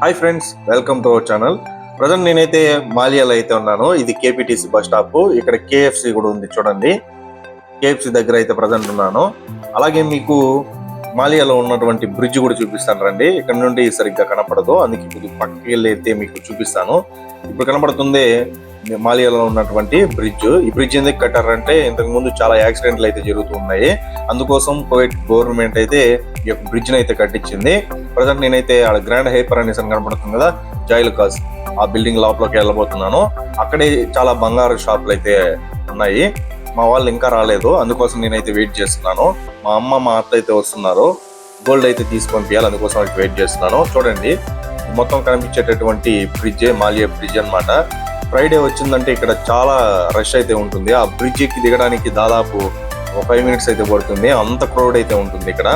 Hi friends welcome to our channel present నేనైతే మాలియాలో అయితే ఉన్నాను. ఇది కేపీటీసీ బస్ స్టాప్ ఇక్కడ కేఎఫ్సి కూడా ఉంది చూడండి. కేఎఫ్సి దగ్గర అయితే ప్రజెంట్ ఉన్నాను. అలాగే మీకు మాలియాలో ఉన్నటువంటి బ్రిడ్జ్ కూడా చూపిస్తాను రండి. ఇక్కడ నుండి సరిగ్గా కనపడదు. అందుకే ఇప్పుడు పక్కకి వెళ్ళి అయితే మీకు చూపిస్తాను. ఇప్పుడు కనపడుతుంది మాలియాలో ఉన్నటువంటి బ్రిడ్జ్ ఈ బ్రిడ్జ్ ఎందుకు కట్టారంటే ఇంతకు ముందు చాలా యాక్సిడెంట్లు అయితే జరుగుతూ ఉన్నాయి. అందుకోసం కోవిడ్ గవర్నమెంట్ అయితే యొక్క బ్రిడ్జ్ అయితే కట్టించింది. ప్రజెంట్ నేనైతే ఆడ గ్రాండ్ హైపర్ అనేసి కనబడుతుంది కదా జైల్ కాస్ ఆ బిల్డింగ్ లోపలికి వెళ్ళబోతున్నాను. అక్కడే చాలా బంగారు షాపులు అయితే ఉన్నాయి. మా వాళ్ళు ఇంకా రాలేదు. అందుకోసం నేనైతే వెయిట్ చేస్తున్నాను. మా అమ్మ మా అత్త అయితే వస్తున్నారు. గోల్డ్ అయితే తీసుకొని అందుకోసం అయితే వెయిట్ చేస్తున్నాను. చూడండి మొత్తం కనిపించేటటువంటి బ్రిడ్జ్ మాలియా బ్రిడ్జ్ అన్నమాట. ఫ్రైడే వచ్చిందంటే ఇక్కడ చాలా రష్ అయితే ఉంటుంది. ఆ బ్రిడ్జ్ దిగడానికి దాదాపు ఒక ఫైవ్ మినిట్స్ అయితే పడుతుంది. అంత క్రౌడ్ అయితే ఉంటుంది ఇక్కడ.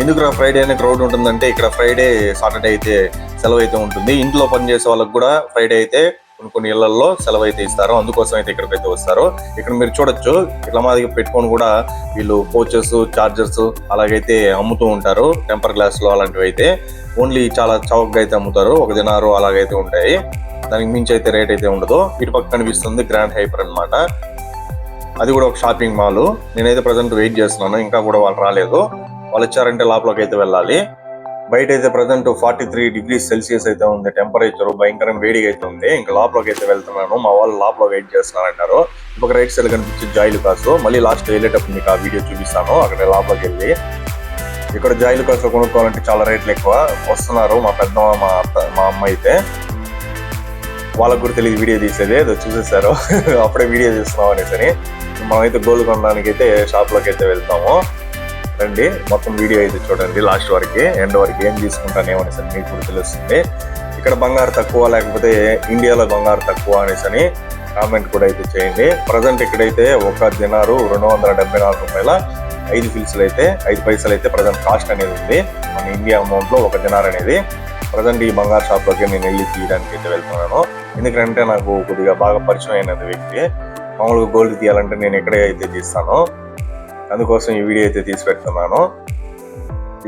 ఎందుకు ఫ్రైడే అనే క్రౌడ్ ఉంటుందంటే ఇక్కడ ఫ్రైడే సాటర్డే అయితే సెలవు అయితే ఉంటుంది. ఇంట్లో పనిచేసే వాళ్ళకి కూడా ఫ్రైడే అయితే కొన్ని కొన్ని ఇళ్ళలో సెలవు అయితే ఇస్తారు. అందుకోసం అయితే ఇక్కడికి అయితే వస్తారు. ఇక్కడ మీరు చూడొచ్చు ఇట్లా మాదిరి పెట్టుకొని కూడా వీళ్ళు పోచెస్ చార్జర్స్ అలాగైతే అమ్ముతూ ఉంటారు. టెంపర్ గ్లాస్లో అలాంటివి అయితే. ఓన్లీ చాలా చౌకగా అయితే అమ్ముతారు. ఒక దినారు అలాగైతే ఉంటాయి. దానికి మించి అయితే రేట్ అయితే ఉండదు. ఇటు పక్క కనిపిస్తుంది గ్రాండ్ హైపర్ అన్నమాట. అది కూడా ఒక షాపింగ్ మాల్ నేనైతే ప్రజెంట్ వెయిట్ చేస్తున్నాను. ఇంకా కూడా వాళ్ళు రాలేదు. వాళ్ళు వచ్చారంటే లోపలికి అయితే వెళ్ళాలి. బయట అయితే present forty three degree Celsius అయితే ఉంది. టెంపరేచర్ భయంకరంగా వేడిగా అయితే ఉంది. ఇంకా లోపలికి అయితే వెళ్తున్నాను. మా వాళ్ళు లోపల వెయిట్ చేస్తున్నారంటారు. ఒక రైట్ సైడ్ కనిపించే జాయిలు కాసు. మళ్ళీ లాస్ట్ వెళ్ళేటప్పుడు మీకు ఆ వీడియో చూపిస్తాను. అక్కడ లోపలికి వెళ్ళి. ఇక్కడ జాయిలు కాసులో కొనుక్కోవాలంటే చాలా రేట్లు ఎక్కువ. వస్తున్నారు మా పెద్దమ్మ మా అత్త మా అమ్మ అయితే. వాళ్ళకు కూడా తెలియదు వీడియో తీసేది. ఏదో చూసేసారు. అప్పుడే వీడియో చేస్తున్నాం అనేసి మనమైతే గోల్డ్ కొనడానికి అయితే షాప్లోకి అయితే వెళ్తాము. రండి మొత్తం వీడియో అయితే చూడండి. లాస్ట్ వరకు ఎండ్ వరకు ఏం తీసుకుంటాను ఏమనేసి మీకు కూడా తెలుస్తుంది. ఇక్కడ బంగారు తక్కువ లేకపోతే ఇండియాలో బంగారు తక్కువ అనేసి అని కామెంట్ కూడా అయితే చేయండి. ప్రజెంట్ ఇక్కడైతే ఒక దినారు రెండు వందల డెబ్బై నాలుగు రూపాయల ఐదు ఫిల్స్లు అయితే ఐదు పైసలు అయితే ప్రజెంట్ కాస్ట్ అనేది ఉంది. మన ఇండియా అమౌంట్లో ఒక దినార్ అనేది. ప్రజెంట్ ఈ బంగారు షాప్లోకి నేను వెళ్ళి తీయడానికి అయితే వెళ్తున్నాను. ఎందుకంటే నాకు కొద్దిగా బాగా పరిచయం అయినది వ్యక్తి. మామూలుగా గోల్డ్ తీయాలంటే నేను ఎక్కడే అయితే తీస్తాను. అందుకోసం ఈ వీడియో అయితే తీసి పెడుతున్నాను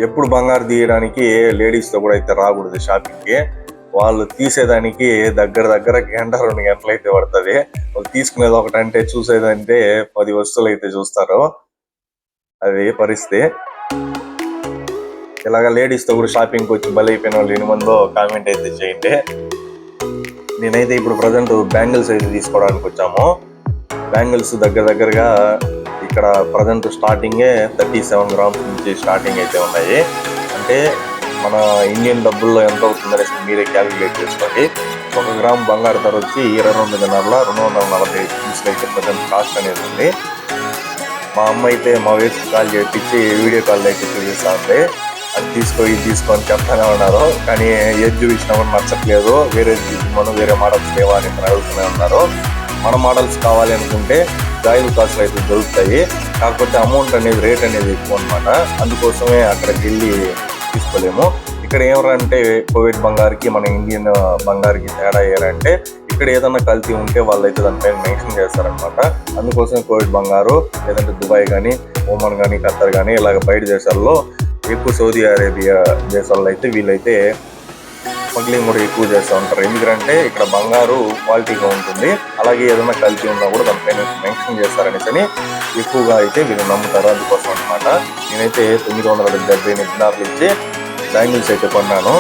ఎప్పుడు బంగారు తీయడానికి లేడీస్తో కూడా అయితే రాకూడదు షాపింగ్కి వాళ్ళు తీసేదానికి దగ్గర దగ్గర గంట రెండు గంటలు అయితే పడుతుంది. వాళ్ళు తీసుకునేది ఒకటంటే చూసేదంటే పది వస్తువులు అయితే చూస్తారు. అది పరిస్థితి. ఇలాగ లేడీస్తో కూడా షాపింగ్కి వచ్చి బలైపోయిన వాళ్ళు ఎన్ని మందో కామెంట్ అయితే చేయండి. నేనైతే ఇప్పుడు ప్రజెంట్ బ్యాంగిల్స్ అయితే తీసుకోవడానికి వచ్చాము. బ్యాంగిల్స్ దగ్గర దగ్గరగా ఇక్కడ ప్రజెంట్ స్టార్టింగే థర్టీ సెవెన్ గ్రామ్స్ నుంచి స్టార్టింగ్ అయితే ఉన్నాయి. అంటే మన ఇండియన్ డబ్బుల్లో ఎంత అవుతుందనేసి మీరే క్యాలిక్యులేట్ చేసుకోండి. ఒక గ్రామ్ బంగారు ధర వచ్చి ఇరవై రెండు దినాల రెండు వందల నలభై రూపీస్కి అయితే ప్రజెంట్ కాస్ట్ అనేది ఉంది. మా అమ్మ అయితే మా వేసి కాల్ చేయించి వీడియో కాల్ అయితే చూపిస్తా ఉంది. అది తీసుకో ఇది తీసుకో అని చెప్తానే ఉన్నారు. కానీ ఏది చూపించినప్పుడు నచ్చట్లేదు. వేరే మనం వేరే మోడల్స్ లేవా అని అడుగుతూనే ఉన్నారు. మన మోడల్స్ కావాలి అనుకుంటే జాయిల్ కాస్ట్లు అయితే దొరుకుతాయి. కాకపోతే అమౌంట్ అనేది రేట్ అనేది ఎక్కువ అనమాట అందుకోసమే అక్కడికి వెళ్ళి తీసుకోలేము. ఇక్కడ ఏమరంటే కోవిడ్ బంగారుకి మన ఇండియన్ బంగారుకి తేడా ఏరంటే ఇక్కడ ఏదైనా కల్తీ ఉంటే వాళ్ళైతే దానిపైన మెన్షన్ చేస్తారనమాట అందుకోసం కోవిడ్ బంగారు లేదంటే దుబాయ్ కానీ ఓమన్ కానీ ఖత్తర్ కానీ ఇలాగ బయట దేశాల్లో ఎక్కువ సౌదీ అరేబియా దేశాల్లో అయితే వీళ్ళైతే స్మగ్లింగ్ కూడా ఎక్కువ చేస్తూ ఉంటారు. ఎందుకంటే ఇక్కడ బంగారు క్వాలిటీగా ఉంటుంది. అలాగే ఏదైనా కల్తీ ఉన్నా కూడా దానిపైన మెన్షన్ చేస్తారని అని ఎక్కువగా అయితే వీళ్ళు నమ్ముతారు అందుకోసం అనమాట నేనైతే తొమ్మిది వందల డెబ్బై ఎనిమిది దినార్లు ఇచ్చి బ్యాంగిల్స్ అయితే కొన్నాను.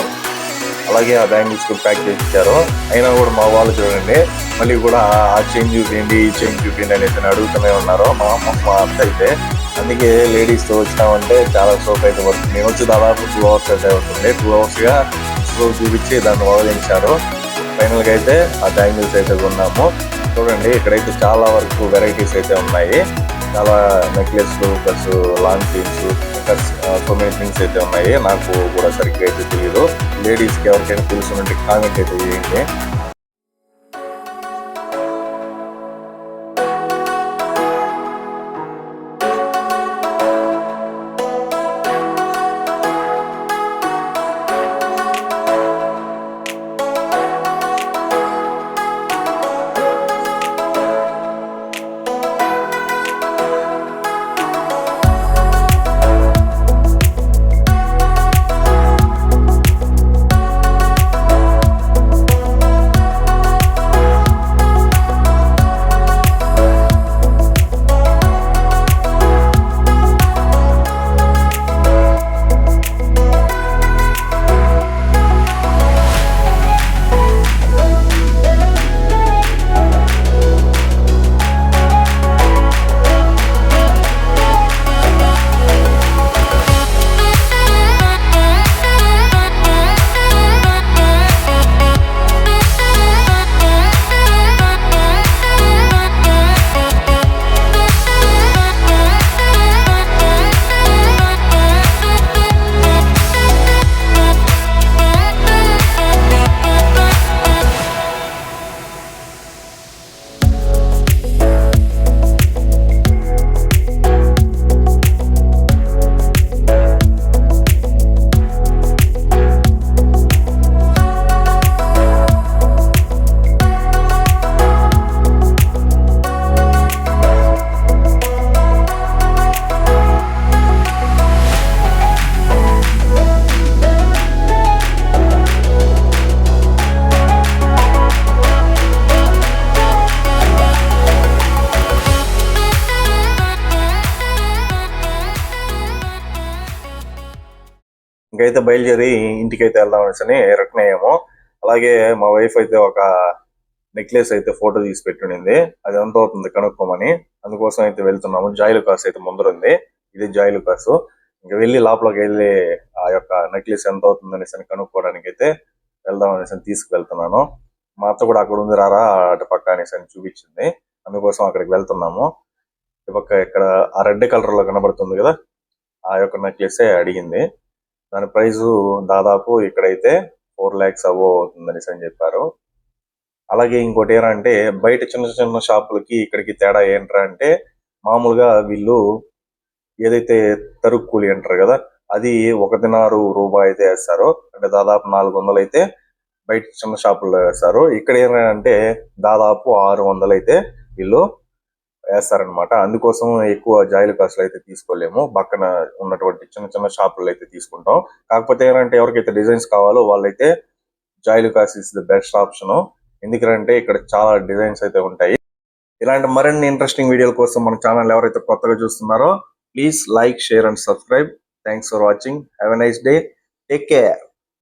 అలాగే ఆ బ్యాంగిల్స్ ప్యాక్ చేసి ఇచ్చారు. అయినా కూడా మా వాళ్ళు చూడండి మళ్ళీ కూడా ఆ చేంజ్ చూపించండి ఈ చేంజ్ చూపించండి అనేసి అడుగుతూనే ఉన్నారు మా అమ్మ మా అత్త అయితే. అందుకే లేడీస్తో వచ్చినామంటే చాలా సోప్ అయితే పడుతుంది. నేను వచ్చి దాదాపు టూ అవర్స్ అయితే అవుతుంది. టూ అవర్స్గా సోప్ చూపించి దాన్ని వదిలించారు ఫైనల్గా అయితే ఆ బ్యాంగిల్స్ అయితే కొన్నాము. చూడండి ఇక్కడైతే చాలా వరకు వెరైటీస్ అయితే ఉన్నాయి. చాలా నెక్లెస్లు ప్లస్ లాంగ్ చైన్స్ ఇంకా సో మెనీ థింగ్స్ అయితే ఉన్నాయి. నాకు కూడా సరిగ్గా అయితే తెలియదు లేడీస్కి ఎవరికైనా తెలుసు కామెంట్ అయితే చేయండి. ఇంకైతే బయలుదేరి ఇంటికి అయితే వెళ్దాం అని రిటర్న్ అయ్యాము. అలాగే మా వైఫ్ అయితే ఒక నెక్లెస్ అయితే ఫోటో తీసి పెట్టుండింది. అది ఎంత అవుతుంది కనుక్కోమని. అందుకోసం అయితే వెళ్తున్నాము. జాయిలు కాస్ అయితే ముందరుంది. ఇది జాయిలు కాసు. ఇంకా వెళ్ళి లోపలికి వెళ్ళి ఆ యొక్క నెక్లెస్ ఎంత అవుతుంది అనేసి కనుక్కోవడానికి అయితే వెళ్దాం అనేసి తీసుకువెళ్తున్నాను. మా అత్త కూడా అక్కడ ఉంది రారా అటు పక్క అనేసి అని చూపించింది. అందుకోసం అక్కడికి వెళ్తున్నాము. ఈ పక్క ఇక్కడ ఆ రెడ్ కలర్లో కనబడుతుంది కదా ఆ యొక్క నెక్లెస్ అడిగింది. దాని ప్రైస్ దాదాపు ఇక్కడైతే ఫోర్ ల్యాక్స్ అబో అవుతుందని అని చెప్పారు. అలాగే ఇంకోటి ఏంటంటే బయట చిన్న చిన్న షాపులకి ఇక్కడికి తేడా ఏంట్రా అంటే మామూలుగా వీళ్ళు ఏదైతే తరుగు కూలి అంటారు కదా అది ఒక దినారు రూపాయి అయితే వేస్తారో. అంటే దాదాపు నాలుగు వందలు అయితే బయట చిన్న షాపుల్లో వేస్తారు. ఇక్కడ ఏంటంటే దాదాపు ఆరు వందలు అయితే వీళ్ళు వేస్తారనమాట అందుకోసం ఎక్కువ జాయిలు కాస్ట్లు అయితే తీసుకోలేము. పక్కన ఉన్నటువంటి చిన్న చిన్న షాపులు అయితే తీసుకుంటాం. కాకపోతే ఏంటంటే ఎవరికైతే డిజైన్స్ కావాలో వాళ్ళైతే జాయిలు cost is the best option. ఎందుకంటే ఇక్కడ చాలా డిజైన్స్ అయితే ఉంటాయి. ఇలాంటి మరిన్ని ఇంట్రెస్టింగ్ వీడియోల కోసం మన ఛానల్ ఎవరైతే కొత్తగా చూస్తున్నారో please like share and subscribe. Thanks for watching. Have a nice day. Take care.